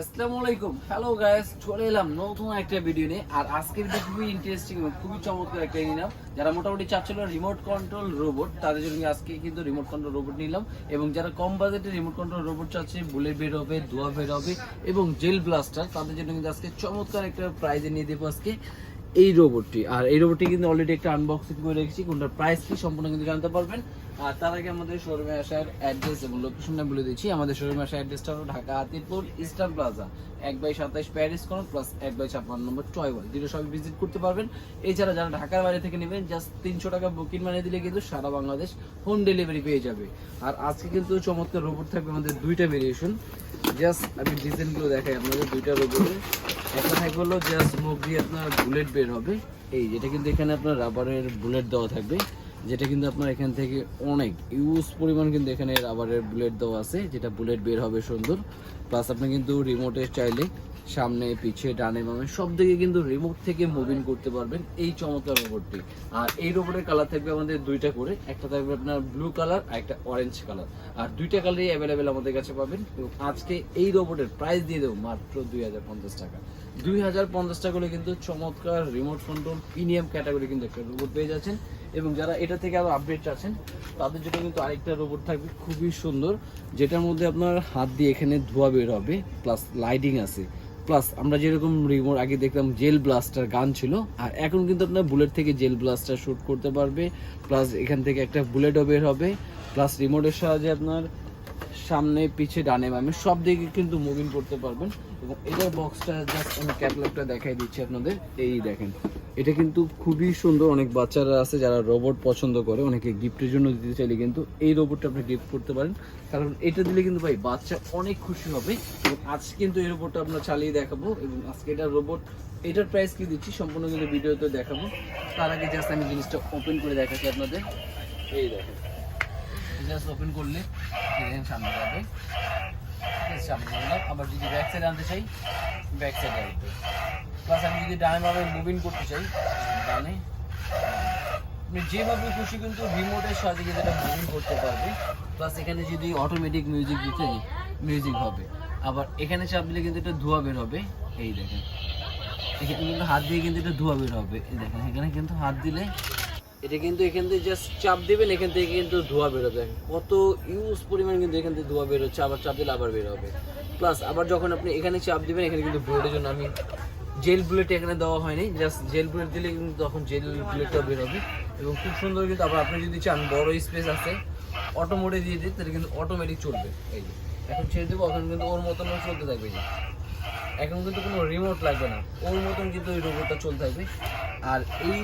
আসসালামু আলাইকুম। Hello guys চলে এলাম নতুন একটা ভিডিও নিয়ে। আর আজকের ভিডিও খুবই ইন্টারেস্টিং এবং খুবই চমৎকার একটা নিলাম। যারা মোটামুটি চাচ্ছিল রিমোট কন্ট্রোল রোবট তাদের জন্য আজকে কিন্তু রিমোট কন্ট্রোল রোবট নিলাম। এবং যারা কম বাজেটে রিমোট কন্ট্রোল রোবট চাচ্ছে বুলেট বের হবে, ধোয়া বের হবে এবং জেল ব্লাস্টার তাদের জন্য কিন্তু আজকে চমৎকার একটা প্রাইজে নিয়ে দেবো আজকে এই রোবটটি আর এই রোবটটি কিন্তু অলরেডি একটা আনবক্সিং করে রেখেছি। কোনটার প্রাইস কি সম্পূর্ণ কিন্তু জানতে পারবেন। আর তার আগে আমাদের শোরুমে আসার অ্যাড্রেস এবং লোকেশনটা বলে দিচ্ছি। আমাদের শোরুমে আসার অ্যাড্রেসটা হলো ঢাকা আতিরপুর ইস্টার্ন প্লাজা এক বাই সাতাইশ প্যারিস কোন প্লাস এক বাই ছাপ্পান্ন নম্বর টয় ওয়াল দুটো সবই ভিজিট করতে পারবেন। এছাড়া যারা ঢাকার বাইরে থেকে নেবেন জাস্ট তিনশো টাকা বুকিং মানে দিলে কিন্তু সারা বাংলাদেশ হোম ডেলিভারি পেয়ে যাবে। আর আজকে কিন্তু চমৎকার রোবট থাকবে আমাদের দুইটা ভেরিয়েশন জাস্ট আমি ডিজাইনগুলো দেখাই আপনাদের দুইটা রোবটের একটা থাকবে হলো জাস্ট মুখ দিয়ে আপনার বুলেট বের হবে। এই যেটা কিন্তু এখানে আপনার রাবারের বুলেট দেওয়া থাকবে। যেটা কিন্তু আপনার এখান থেকে অনেক ইউজ পরিমাণ কিন্তু এখানে রাবারের বুলেট দেওয়া আছে, যেটা বুলেট বের হবে সুন্দর। প্লাস আপনি কিন্তু রিমোটে চাইলে সামনে, পিছে, ডানে, বামে সব দিকে কিন্তু রিমোট থেকে মুভিং করতে পারবেন এই চমৎকার রোবটটি আর এই রোবটের কালার থাকবে আমাদের দুইটা করে, একটা থাকবে আপনার ব্লু কালার আর একটা অরেঞ্জ কালার আর দুইটা কালারই অ্যাভেলেবেল আমাদের কাছে পাবেন এবং আজকে এই রোবটের প্রাইস দিয়ে দেবো মাত্র দুই হাজার পঞ্চাশ টাকা। দুই হাজার পঞ্চাশ টাকা হলে কিন্তু চমৎকার রিমোট কন্ট্রোল প্রিমিয়াম ক্যাটাগরি কিন্তু একটা রোবট পেয়ে যাচ্ছেন। এবং যারা এটা থেকে আরও আপডেট আছেন, তাদের জন্য কিন্তু আরেকটা রোবট থাকবে, খুবই সুন্দর, যেটার মধ্যে আপনার হাত দিয়ে এখানে ধোয়া বের হবে প্লাস লাইটিং আছে। প্লাস আমরা যেরকম রিমোট আগে দেখলাম জেল ব্লাস্টার গান ছিল, আর এখন কিন্তু আপনার বুলেট থেকে জেল ব্লাস্টার শ্যুট করতে পারবে প্লাস এখান থেকে একটা বুলেটও বের হবে প্লাস রিমোটের সাহায্যে আপনার সামনে, পিছে, ডানে, বামে, সব দিকে কিন্তু মুভিং করতে পারবেন। এবং এটার বক্সটা জাস্ট আমি ক্যাটালগটা দেখাই দিচ্ছি আপনাদের। এই দেখেন, এটা কিন্তু খুবই সুন্দর, অনেক বাচ্চারা আছে যারা রোবট পছন্দ করে, অনেকে গিফটের জন্য দিতে চাইলে কিন্তু এই রোবটটা আপনি গিফট করতে পারেন। কারণ এটা দিলে কিন্তু ভাই বাচ্চা অনেক খুশি হবে। এবং আজকে কিন্তু এই রোবটটা আমরা চালিয়ে দেখাবো, এবং আজকে এটা রোবট এটার প্রাইস কি দিচ্ছি সম্পূর্ণ কিন্তু ভিডিওতে দেখাবো। তার আগে জাস্ট আমি জিনিসটা ওপেন করে দেখাচ্ছি আপনাদের। এই দেখেন। জাস্ট ওপেন করলে সামনে যাবে। সামনে আবার যদি ব্যাক সাইড আনতে চাই ব্যাক সাইড আসবে প্লাস আমি যদি ডানে ভাবে মুভিং করতে চাই, ডানে আপনি যেভাবে খুশি কিন্তু রিমোটের সাহায্যে কিন্তু এটা মুভিং করতে পারবে। প্লাস এখানে যদি অটোমেটিক মিউজিক দিতে মিউজিক হবে। আবার এখানে চাপ দিলে কিন্তু এটা ধোয়া বের হবে। এই দেখেন। এখানে কিন্তু হাত দিয়ে কিন্তু এটা ধোয়া বের হবে। এই দেখেন, এখানে কিন্তু হাত দিলে এটা কিন্তু এখান থেকে জাস্ট চাপ দেবেন, এখান থেকে কিন্তু ধোয়া বেরোবে। কত ইউজ পরিমাণ কিন্তু এখান থেকে ধোয়া বেরোচ্ছে, আবার চাপ দিলে আবার বেরোবে প্লাস আবার যখন আপনি এখানে চাপ দেবেন, এখানে কিন্তু বুলেটের জন্য আমি জেল বুলেট এখানে দেওয়া হয়নি। জাস্ট জেল বুলেট দিলে কিন্তু তখন জেল বুলেটটা বেরোবে এবং খুব সুন্দর কিন্তু আবার আপনি যদি চান, বড় স্পেস আছে অটো মোডে দিয়ে দিই, তাহলে কিন্তু অটোমেটিক চলবে। এই যে, এখন ছেড়ে দেবো, এখন কিন্তু ওর মতন চলতে থাকবে যে এখন কিন্তু কোনো রিমোট লাগবে না। ওর মতন কিন্তু ওই রোবটটা চলতে থাকবে। আর এই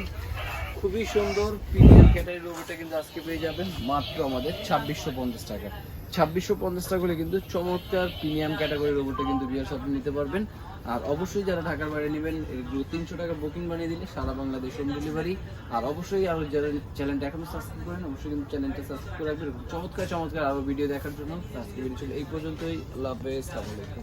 খুবই সুন্দর প্রিমিয়াম ক্যাটারি রোবটটা কিন্তু আজকে পেয়ে যাবেন মাত্র আমাদের ছাব্বিশশো পঞ্চাশ টাকা। ছাব্বিশশো পঞ্চাশ টাকা হলে কিন্তু চমৎকার প্রিমিয়াম ক্যাটাগরি রোবটটা কিন্তু বিয়ার সাথে নিতে পারবেন। আর অবশ্যই যারা ঢাকার বাইরে নেবেন দু তিনশো টাকা বুকিং বানিয়ে দিলে সারা বাংলাদেশ হোম ডেলিভারি আর অবশ্যই আরও যারা চ্যানেলটা এখনও সাবস্ক্রাইব করেন, অবশ্যই কিন্তু চ্যানেলটা সাবস্ক্রাইব করে রাখবেন। চমৎকার চমৎকার আরও ভিডিও দেখার জন্য। আজকে ভিডিও ছিল এই পর্যন্তই। আল্লাহ হাফেজ আলাইকুম।